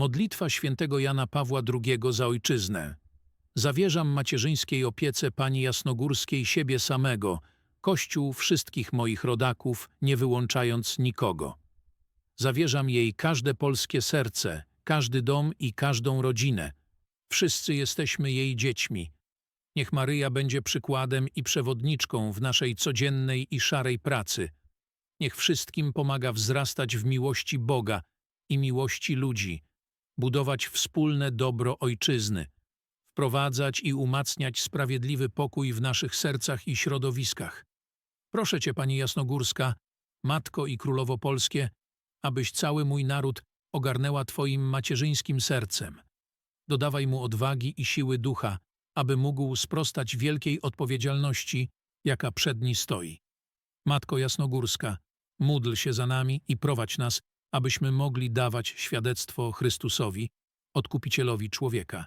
Modlitwa świętego Jana Pawła II za ojczyznę. Zawierzam macierzyńskiej opiece Pani Jasnogórskiej siebie samego, Kościół wszystkich moich rodaków, nie wyłączając nikogo. Zawierzam jej każde polskie serce, każdy dom i każdą rodzinę. Wszyscy jesteśmy jej dziećmi. Niech Maryja będzie przykładem i przewodniczką w naszej codziennej i szarej pracy. Niech wszystkim pomaga wzrastać w miłości Boga i miłości ludzi, budować wspólne dobro ojczyzny, wprowadzać i umacniać sprawiedliwy pokój w naszych sercach i środowiskach. Proszę Cię, Pani Jasnogórska, Matko i Królowo Polskie, abyś cały mój naród ogarnęła Twoim macierzyńskim sercem. Dodawaj mu odwagi i siły ducha, aby mógł sprostać wielkiej odpowiedzialności, jaka przed nim stoi. Matko Jasnogórska, módl się za nami i prowadź nas, abyśmy mogli dawać świadectwo Chrystusowi, Odkupicielowi człowieka.